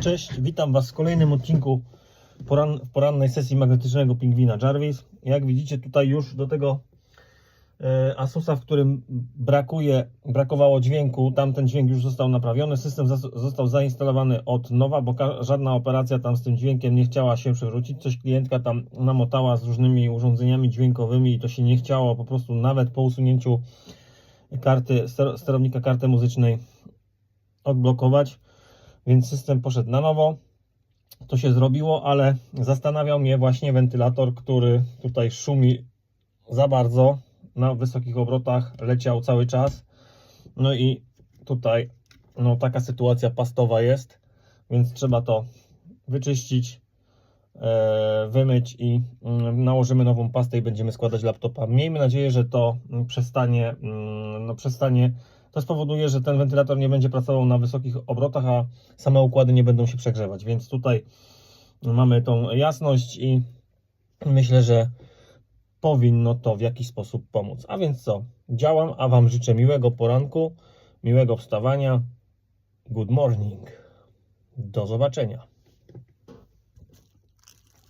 Cześć, witam Was w kolejnym odcinku poran, porannej sesji magnetycznego pingwina Jarvis. Jak widzicie tutaj już do tego e, Asusa, w którym brakuje, brakowało dźwięku, tamten dźwięk już został naprawiony, system został zainstalowany od nowa, bo żadna operacja tam z tym dźwiękiem nie chciała się przewrócić, coś klientka tam namotała z różnymi urządzeniami dźwiękowymi i to się nie chciało po prostu nawet po usunięciu karty, ster- sterownika karty muzycznej odblokować więc system poszedł na nowo. To się zrobiło, ale zastanawiał mnie właśnie wentylator, który tutaj szumi za bardzo na wysokich obrotach, leciał cały czas. No i tutaj no, taka sytuacja pastowa jest, więc trzeba to wyczyścić, e, wymyć i mm, nałożymy nową pastę i będziemy składać laptopa. Miejmy nadzieję, że to przestanie, mm, no, przestanie to spowoduje, że ten wentylator nie będzie pracował na wysokich obrotach, a same układy nie będą się przegrzewać. Więc tutaj mamy tą jasność i myślę, że powinno to w jakiś sposób pomóc. A więc co? Działam, a Wam życzę miłego poranku, miłego wstawania. Good morning. Do zobaczenia.